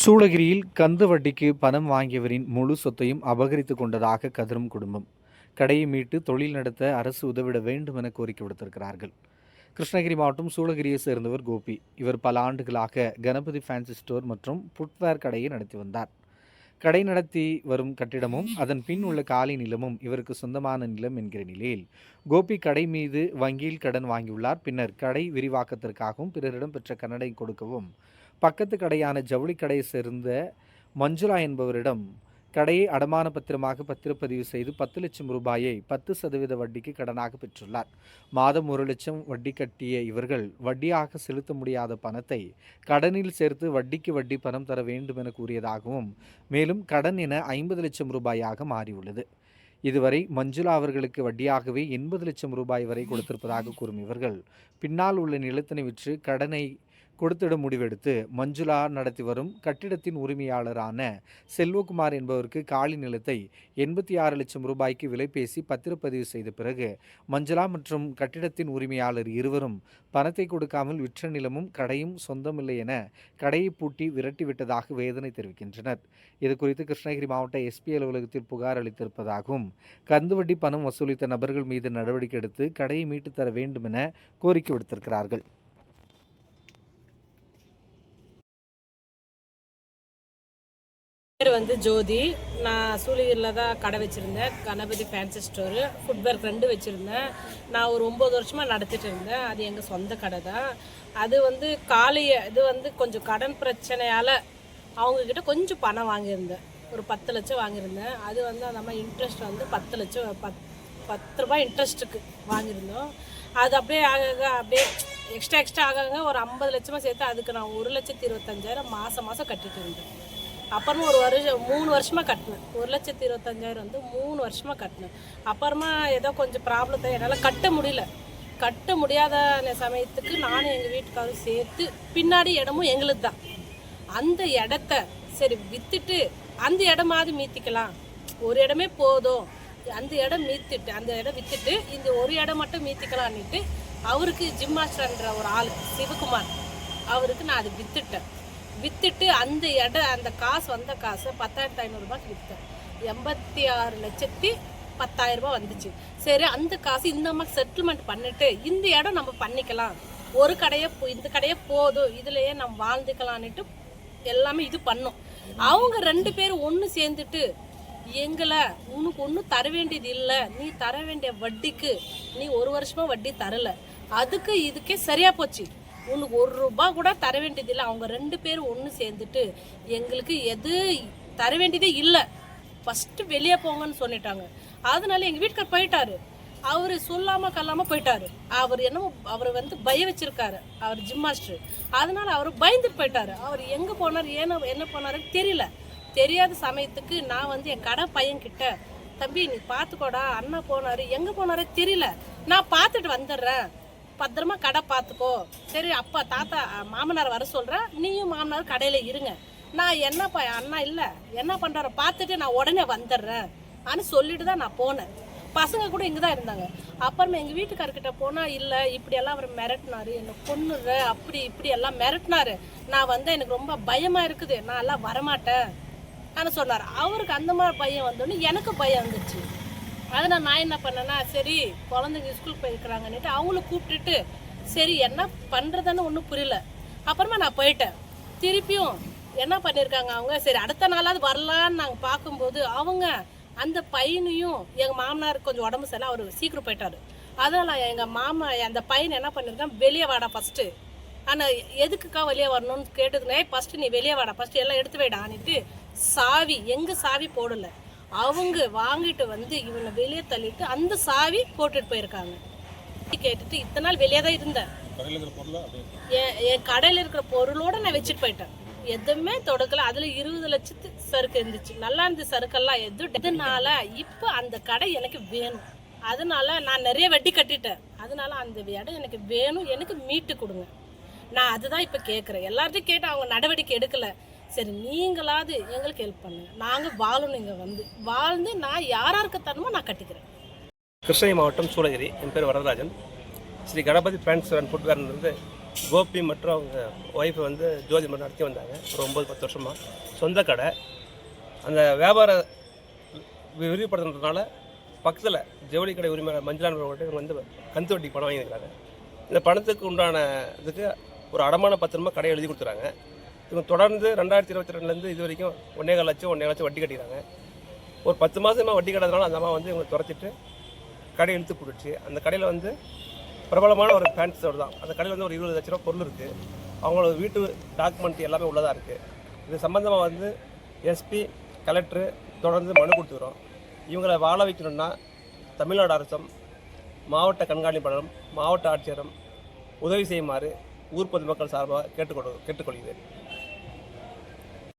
சூளகிரியில் கந்து வட்டிக்கு பணம் வாங்கியவரின் முழு சொத்தையும் அபகரித்து கொண்டதாக கதரும் குடும்பம். கடையை மீட்டு தொழில் நடத்த அரசு உதவிட வேண்டும் என கோரிக்கை விடுத்திருக்கிறார்கள். கிருஷ்ணகிரி மாவட்டம் சூளகிரியை சேர்ந்தவர் கோபி. இவர் பல ஆண்டுகளாக கணபதி ஃபேன்சி ஸ்டோர் மற்றும் ஃபுட்வேர் கடையை நடத்தி வந்தார். கடை நடத்தி வரும் கட்டிடமும் அதன் பின் உள்ள காலி நிலமும் இவருக்கு சொந்தமான நிலம் என்கிற நிலையில் கோபி கடை மீது வங்கியில் கடன் வாங்கியுள்ளார். பின்னர் கடை விரிவாக்கத்திற்காகவும் பிறரிடம் பெற்ற கடனை கொடுக்கவும் பக்கத்து கடையான ஜவுளி கடையை சேர்ந்த மஞ்சுளா என்பவரிடம் கடையை அடமான பத்திரமாக பத்திரப்பதிவு செய்து பத்து லட்சம் ரூபாயை பத்து சதவீத வட்டிக்கு கடனாக பெற்றுள்ளார். மாதம் ஒரு லட்சம் வட்டி கட்டிய இவர்கள் வட்டியாக செலுத்த முடியாத பணத்தை கடனில் சேர்த்து வட்டிக்கு வட்டி பணம் தர வேண்டும் என கூறியதாகவும் மேலும் கடன் என ஐம்பது லட்சம் ரூபாயாக மாறியுள்ளது. இதுவரை மஞ்சுளா அவர்களுக்கு வட்டியாகவே எண்பது லட்சம் ரூபாய் வரை கொடுத்திருப்பதாக கூறும் இவர்கள் பின்னால் உள்ள நிலத்தினை விற்று கடனை கொடுத்திட முடிவெடுத்து மஞ்சுளா நடத்தி வரும் கட்டிடத்தின் உரிமையாளரான செல்வகுமார் என்பவருக்கு காலி நிலத்தை எண்பத்தி ஆறு லட்சம் ரூபாய்க்கு விலை பேசி பத்திரப்பதிவு செய்த பிறகு மஞ்சுளா மற்றும் கட்டிடத்தின் உரிமையாளர் இருவரும் பணத்தை கொடுக்காமல் விற்ற நிலமும் கடையும் சொந்தமில்லை என கடையை பூட்டி விரட்டிவிட்டதாக வேதனை தெரிவிக்கின்றனர். இது குறித்து கிருஷ்ணகிரி மாவட்ட எஸ்பி அலுவலகத்தில் புகார் அளித்திருப்பதாகவும் கந்துவட்டி பணம் வசூலித்த நபர்கள் மீது நடவடிக்கை எடுத்து கடையை மீட்டுத்தர வேண்டும் என கோரிக்கை விடுத்திருக்கிறார்கள். பேர் வந்து ஜோதி. நான் சூளகிரியில் தான் கடை வச்சுருந்தேன். கணபதி ஃபேன்சி ஸ்டோரு ஃபுட்வேர்க் ரெண்டு வச்சுருந்தேன். நான் ஒரு ஒம்பது வருஷமாக நடத்திட்டு இருந்தேன். அது எங்கள் சொந்த கடை தான். அது வந்து காலையை இது வந்து கொஞ்சம் கடன் பிரச்சனையால் அவங்கக்கிட்ட கொஞ்சம் பணம் வாங்கியிருந்தேன். ஒரு பத்து லட்சம் வாங்கியிருந்தேன். அது வந்து அந்த மாதிரி இன்ட்ரெஸ்ட் வந்து பத்து லட்சம் பத் பத்து ரூபாய் இன்ட்ரெஸ்ட்டுக்கு வாங்கியிருந்தோம். அது அப்படியே ஆக ஆக அப்படியே எக்ஸ்ட்ரா எக்ஸ்ட்ரா ஆக ஆக ஒரு ஐம்பது லட்சமாக சேர்த்து அதுக்கு நான் ஒரு லட்சத்தி இருபத்தஞ்சாயிரம் மாதம் மாதம் கட்டிட்டு இருந்தேன். அப்புறமா ஒரு வருஷம் மூணு வருஷமாக கட்டினேன். ஒரு லட்சத்தி இருபத்தஞ்சாயிரம் வந்து மூணு வருஷமாக கட்டினேன். அப்புறமா ஏதோ கொஞ்சம் ப்ராப்ளத்தை என்னால் கட்ட முடியல. கட்ட முடியாத சமயத்துக்கு நானும் எங்கள் வீட்டுக்காரும் சேர்த்து பின்னாடி இடமும் எங்களுக்கு தான். அந்த இடத்த சரி விற்றுட்டு அந்த இடமாவது மீத்திக்கலாம். ஒரு இடமே போதும். அந்த இடம் மீத்துட்டு அந்த இடம் விற்றுட்டு இந்த ஒரு இடம் மட்டும் மீத்திக்கலான்னுட்டு அவருக்கு ஜிம் மாஸ்டர்ன்ற ஒரு ஆள் சிவகுமார். அவருக்கு நான் அதை வித்துட்டேன். வித்துட்டு அந்த இடம் அந்த காசு வந்த காசு பத்தாயிரத்து ஐநூறுரூபாய்க்கு விற்றேன் எண்பத்தி ஆறு லட்சத்தி பத்தாயிரரூபா வந்துச்சு. சரி அந்த காசு இந்த மாதிரி செட்டில்மெண்ட் பண்ணிட்டு இந்த இடம் நம்ம பண்ணிக்கலாம். ஒரு கடையை போ- இந்த கடையே போதும். இதுலயே நம்ம வாழ்ந்துக்கலான்னுட்டு எல்லாமே இது பண்ணோம். அவங்க ரெண்டு பேரும் ஒன்று சேர்ந்துட்டு எங்களை உனக்கு ஒன்றும் தர வேண்டியது இல்லை. நீ தர வேண்டிய வட்டிக்கு நீ ஒரு வருஷமா வட்டி தரல. அதுக்கு இதுக்கே சரியா போச்சு. உனக்கு ஒரு ரூபா கூட தர வேண்டியது இல்லை. அவங்க ரெண்டு பேரும் ஒன்று சேர்ந்துட்டு எங்களுக்கு எது தர வேண்டியதே இல்லை. ஃபஸ்ட்டு வெளியே போங்கன்னு சொல்லிட்டாங்க. அதனால எங்கள் வீட்டுக்கார் போயிட்டாரு. அவர் சொல்லாமல் கல்லாமல் போயிட்டாரு. அவர் என்னமோ அவர் வந்து பய வச்சிருக்காரு. அவர் ஜிம் மாஸ்டர் அதனால அவர் பயந்துட்டு போயிட்டாரு. அவர் எங்கே போனார் ஏன்னா என்ன போனாருன்னு தெரியல. தெரியாத சமயத்துக்கு நான் வந்து என் கடை பையன்கிட்ட தம்பி நீ பார்த்துக்கோடா அண்ணா போனாரு. எங்கே போனாரே தெரியல. நான் பார்த்துட்டு வந்துடுறேன். பத்திரமா கடை பார்த்துக்கோ. சரி அப்பா தாத்தா மாமனார் வர சொல்றேன் நீயும் மாமனார் கடையில இருங்க. நான் என்னப்பா அண்ணா இல்லை. என்ன பண்றாரு பார்த்துட்டு நான் உடனே வந்துடுறேன். ஆனா சொல்லிட்டு தான் நான் போனேன். பசங்க கூட இங்கே தான் இருந்தாங்க. அப்புறமா எங்கள் வீட்டுக்காரர்கிட்ட போனால் இல்லை இப்படியெல்லாம் அவர் மிரட்டினாரு. என்னை கொன்னுற அப்படி இப்படி எல்லாம் மிரட்டினார். நான் வந்து எனக்கு ரொம்ப பயமாக இருக்குது. நான் எல்லாம் வரமாட்டேன். ஆனால் சொன்னார். அவருக்கு அந்த மாதிரி பயம் வந்தோடனே எனக்கு பயம் வந்துச்சு. அதனால் நான் என்ன பண்ணேன்னா சரி குழந்தைங்க ஸ்கூல் போயிருக்கிறாங்கன்னுட்டு அவங்களும் கூப்பிட்டுட்டு சரி என்ன பண்ணுறதுன்னு ஒன்றும் புரியல. அப்புறமா நான் போயிட்டேன். திருப்பியும் என்ன பண்ணியிருக்காங்க அவங்க? சரி அடுத்த நாளாவது வரலான்னு நாங்கள் பார்க்கும்போது அவங்க அந்த பையனையும் எங்கள் மாமனார் கொஞ்சம் உடம்பு சரியில்லை அவர் சீக்கிரம் போயிட்டார். அதனால் எங்கள் மாமா அந்த பையன் என்ன பண்ணியிருக்கான் வெளியே வாடா ஃபஸ்ட்டு ஆனால் எதுக்குக்கா வெளியே வரணும்னு கேட்டதுனே ஃபஸ்ட்டு நீ வெளியே வாடா ஃபஸ்ட்டு எல்லாம் எடுத்து வைடான்னுட்டு சாவி எங்கே சாவி போடலை. அவங்க வாங்கிட்டு வந்து இவனை வெளியே தள்ளிட்டு அந்த சாவி போட்டுட்டு போயிருக்காங்க. கேட்டுட்டு இத்தனை நாள் வெளியே தான் இருந்தேன். என் என் கடையில் இருக்கிற பொருளோட நான் வச்சுட்டு போயிட்டேன். எதுவுமே தொடக்கல. அதுல இருபது லட்சத்து சறுக்கு இருந்துச்சு. நல்லா இருந்த சறுக்கெல்லாம் எது? இதனால இப்போ அந்த கடை எனக்கு வேணும். அதனால நான் நிறைய வட்டி கட்டிட்டேன். அதனால அந்த இடம் எனக்கு வேணும். எனக்கு மீட்டு கொடுங்க. நான் அதுதான் இப்போ கேட்குறேன் எல்லார்ட்டையும் கேட்டு அவங்க நடவடிக்கை எடுக்கல. சரி நீங்களாவது எங்களுக்கு ஹெல்ப் பண்ணுங்க. நாங்கள் வாழணும் இங்கே வந்து. வாழ்ந்து நான் யாராருக்கு தரணுமோ நான் கட்டிக்கிறேன். கிருஷ்ணகிரி மாவட்டம் சூளகிரி என் பேர் வரதராஜன். ஸ்ரீ கணபதி பேண்ட்ஸ் அண்ட் ஃபுட்வேர்ன்றது கோபி மற்றும் அவங்க ஒய்ஃப் வந்து ஜோதி மட்டும் நடத்தி வந்தாங்க ஒரு ஒம்பது பத்து வருஷமாக சொந்த கடை. அந்த வியாபார வி- விரிவுபடுத்துறதுனால பக்கத்தில் ஜவுளி கடை உரிமையாளர் மஞ்சளான் இவங்க வந்து கந்து வட்டி பணம் வாங்கியிருக்காங்க இந்த பணத்துக்கு உண்டான இதுக்கு ஒரு அடமான பத்திரமா கடையை எழுதி கொடுத்துறாங்க. இவங்க தொடர்ந்து ரெண்டாயிரத்தி இருபத்தி ரெண்டுலேருந்து இது வரைக்கும் ஒன்றே கால் லட்சம் ஒன்றே லட்சம் வட்டி கட்டிக்கிறாங்க. ஒரு பத்து மாதமாக வட்டி கட்டாதனால அந்த அம்மா வந்து இவங்களை துரத்திட்டு கடை இழுத்து கொடுச்சு அந்த கடையில் வந்து பிரபலமான ஒரு ஃபேன்ஸ் ஸ்டோர் தான். அந்த கடையில் வந்து ஒரு இருபது லட்ச ரூபா பொருள் இருக்குது அவங்களோட வீட்டு டாக்குமெண்ட் எல்லாமே உள்ளதாக இருக்குது இது சம்மந்தமாக வந்து எஸ்பி கலெக்டர் தொடர்ந்து மனு கொடுத்துக்கிறோம். இவங்களை வாழ வைக்கணும்னா தமிழ்நாடு அரசும் மாவட்ட கண்காணிப்பாளரும் மாவட்ட ஆட்சியரும் உதவி செய்யுமாறு ஊர் பொதுமக்கள் சார்பாக கேட்டுக்கொள் கேட்டுக்கொள்கிறேன்.